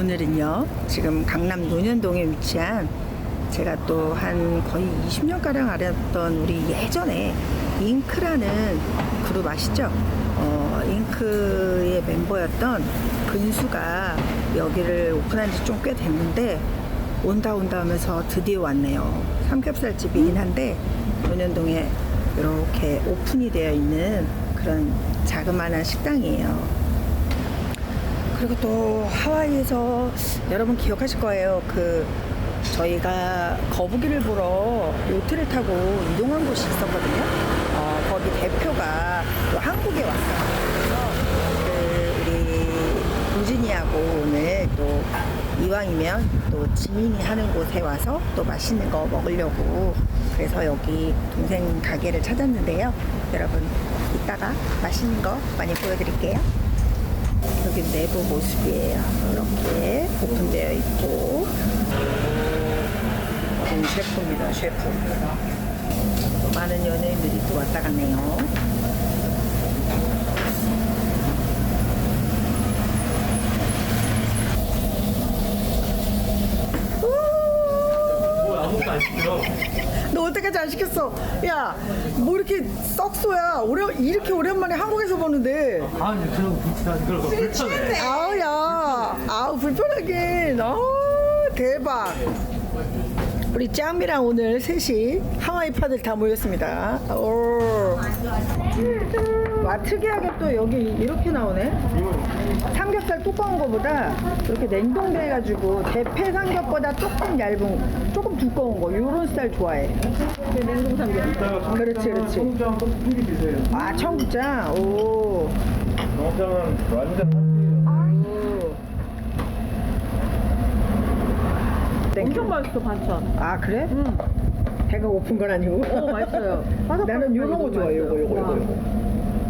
오늘은요, 지금 강남 논현동에 위치한 제가 또 한 거의 20년가량 알았던 우리 예전에 잉크라는 그룹 아시죠? 어, 잉크의 멤버였던 근수가 여기를 오픈한 지 좀 꽤 됐는데 온다 온다 하면서 드디어 왔네요. 삼겹살집이긴 한데 논현동에 이렇게 오픈이 되어 있는 그런 자그마한 식당이에요. 그리고 또 하와이에서 여러분 기억하실 거예요. 그 저희가 거북이를 보러 요트를 타고 이동한 곳이 있었거든요. 어, 거기 대표가 또 한국에 왔어요. 그래서 그 우리 우진이하고 오늘 또 이왕이면 또 지민이 하는 곳에 와서 또 맛있는 거 먹으려고 그래서 여기 동생 가게를 찾았는데요. 여러분 이따가 맛있는 거 많이 보여드릴게요. 여기 내부 모습이에요. 이렇게 오픈되어 있고. 군 셰프입니다, 셰프. 또 많은 연예인들이 또 왔다 갔네요. 뭐 아무것도 안 시켜. 너 어떻게까지 안 시켰어? 야, 뭐 이렇게 썩소야. 오래, 이렇게 오랜만에 한국에서 보는데. 아, 이제 그런 거 불편해. 아우, 야. 아우, 불편하긴. 아우, 대박. 우리 짬이랑 오늘 셋이 하와이 파들 다 모였습니다. 오. 와, 특이하게 또 여기 이렇게 나오네. 삼겹살 두꺼운 거보다 이렇게 냉동돼 가지고 대패 삼겹보다 조금 얇은, 조금 두꺼운 거. 요런 스타일 좋아해. 냉동 삼겹. 그렇지, 그렇지. 청장 좀 크게 드세요. 아, 청국장. 오. 청장은 완전 오. 땡큐. 엄청 맛있어 반찬. 아 그래? 응. 배가 고픈 건 아니고. 어 맛있어요. 나는 요런 거 좋아해. 요거 요거 요거 요거.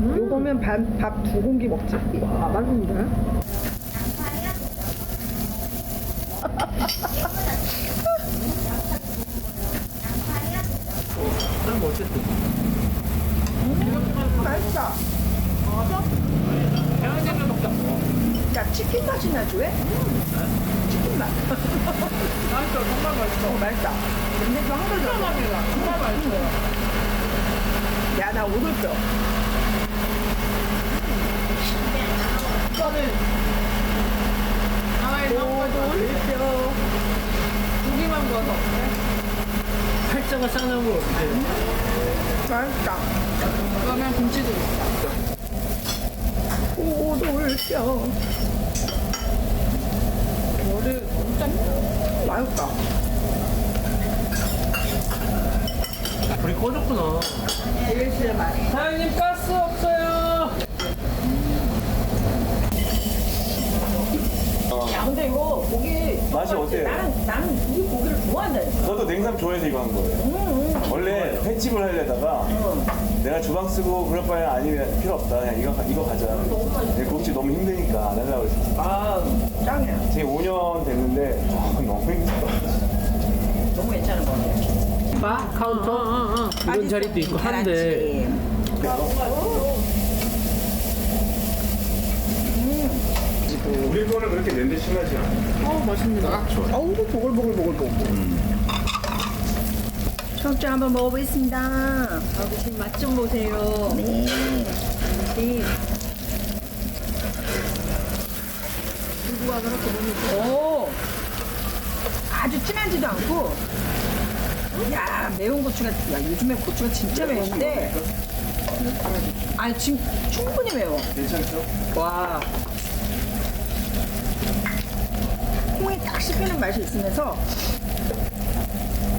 요거면 밥 두 공기 먹지. 아 맛있는데? 그럼 어쨌든. 맛있다. 해양냉면 먹자. 야 치킨 맛이 나지 왜? 치킨 맛. 맛있어, 정말 맛있어. 어, 맛있다. 근데. 정말 정말 맛있어요. 야나 오돌뼈. 이거는 하와이 넘어가서 오돌뼈. 고기만 구워서. 팔자가 어때? 맛있다. 그러면 김치도 오돌뼈. 머리 진짜 맛있다. 불이 꺼졌구나. 맛. 사장님 가스 없어요. 근데 이거 고기 맛이 어때요? 나는 나는 이 고기를 좋아한다니까. 저도 냉삼 좋아해서 이거 한 거예요. 원래 횟집을 하려다가 내가 주방 쓰고 그럴 바에 아니면 필요 없다. 그냥 이거, 이거 가자. 내 국집 너무 힘드니까 안 하려고 했어. 아 짱이야. 지금 5년 됐는데 아, 너무 힘들어. 너무 괜찮은 거 같아. 바 카운터 이런 자리도 있고 한데 우리 거는 그렇게 냄새 심하지 않아. 어 맛있습니다. 어우 보글보글보글보글. 청주 한번 먹어보겠습니다. 아버님 맛 좀 보세요. 네. 네. 누구가 그렇게 먹는 오. 아주 진하지도 않고. 야 매운 고추가 야 요즘에 고추가 진짜 매운데. 아니 지금 충분히 매워. 괜찮죠? 와. 콩이 딱 씹히는 맛이 있으면서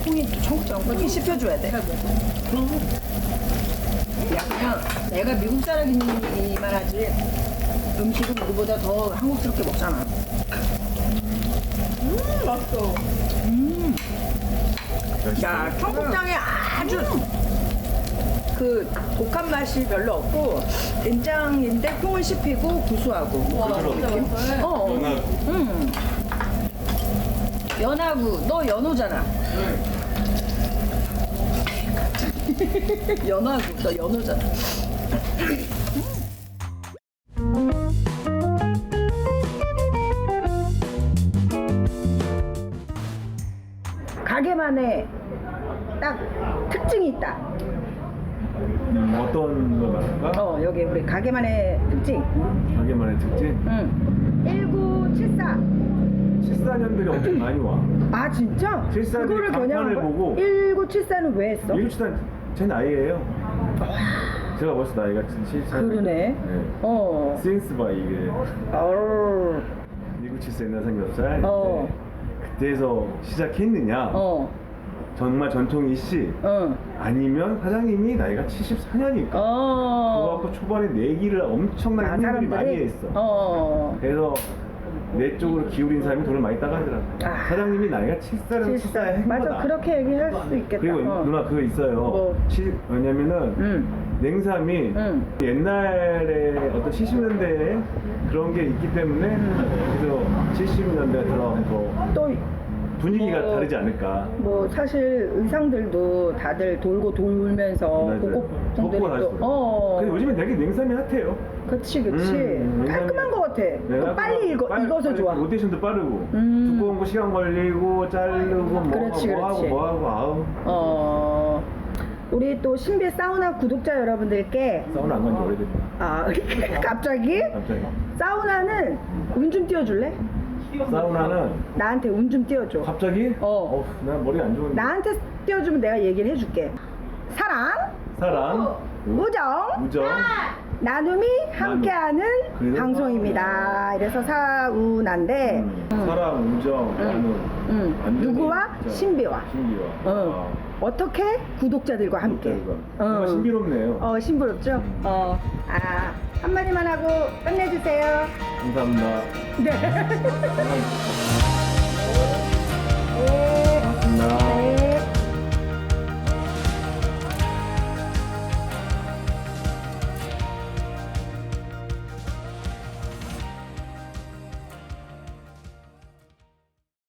콩이 또 청국장 콩이 씹혀줘야 돼. 야 그냥 내가 미국 사람이기만 하지 음식은 우리보다 더 한국스럽게 먹잖아. 음 맛있어. 음. 야 청국장에 아주 그 독한 맛이 별로 없고 된장인데 콩을 씹히고 구수하고 뭐 그런 느낌. 어, 어. 음. 연하구, 너 연호잖아. 연하고 너 연호잖아. 가게만의 딱 특징이 있다. 음, 어떤 거 말할까? 어 여기 우리 가게만의 특징. 가게만의 특징? 응. 1974. 74년들이 엄청 많이 와. 아, 진짜? 74 그거를 간판을 겨냥한 거야? 보고. 1974는 왜 했어? 이루치단 제 나이예요. 제가 벌써 나이가 74. 그러네. 네. 어. 센스 봐 이게. 어. 1974 옛날 삼겹살. 어. 네. 그때에서 시작했느냐? 어. 정말 전통 이 씨 어. 아니면 사장님이 나이가 74년이니까 그거 어. 갖고 초반에 내기를 엄청나게 아, 힘들이 많이 했어. 어. 그래서 내 쪽으로 기울인 사람이 돈을 많이 따가더라고. 아. 사장님이 나이가 74년 74에 한 맞아, 거다. 그렇게 얘기할 수 있겠다. 그리고 어. 누나 그거 있어요. 뭐? 치, 왜냐면은 응. 냉삼이 응. 옛날에 어떤 70년대에 그런 게 있기 때문에 그래서 70년대 들어서 또 분위기가 뭐, 다르지 않을까. 뭐 사실 의상들도 다들 돌고 돌면서 맞아요. 고급분들이 또 다니시더라고요. 어. 근데 요즘에 되게 냉삼이 핫해요. 그치 그치 음, 깔끔한 것 같아. 네, 또 빨리 읽어서 빨리 좋아. 로테이션도 빠르고 음. 두꺼운 거 시간 걸리고 자르고 뭐, 그렇지, 뭐 하고 그렇지. 뭐 하고 아우 어. 우리 또 신비 사우나 구독자 여러분들께 사우나 안 간지 오래됐다. 아 갑자기 갑자기 사우나는 운 좀 띄워줄래? 사우나는 나한테 운 좀 띄워줘. 갑자기 어. 나 머리 안 좋은데. 나한테 띄워주면 내가 얘기를 해줄게. 사랑, 사랑, 우정, 우정, 나눔이 함께하는 그래서 방송입니다. 이래서 사우나인데, 음, 사랑, 우정, 나눔. 음, 완전히 누구와 진짜 신비와. 신비와. 어, 어떻게 구독자들과 함께. 어. 뭔가 신비롭네요. 어, 신부럽죠? 어, 아, 한마디만 하고 끝내주세요. 감사합니다. 네. 감사합니다.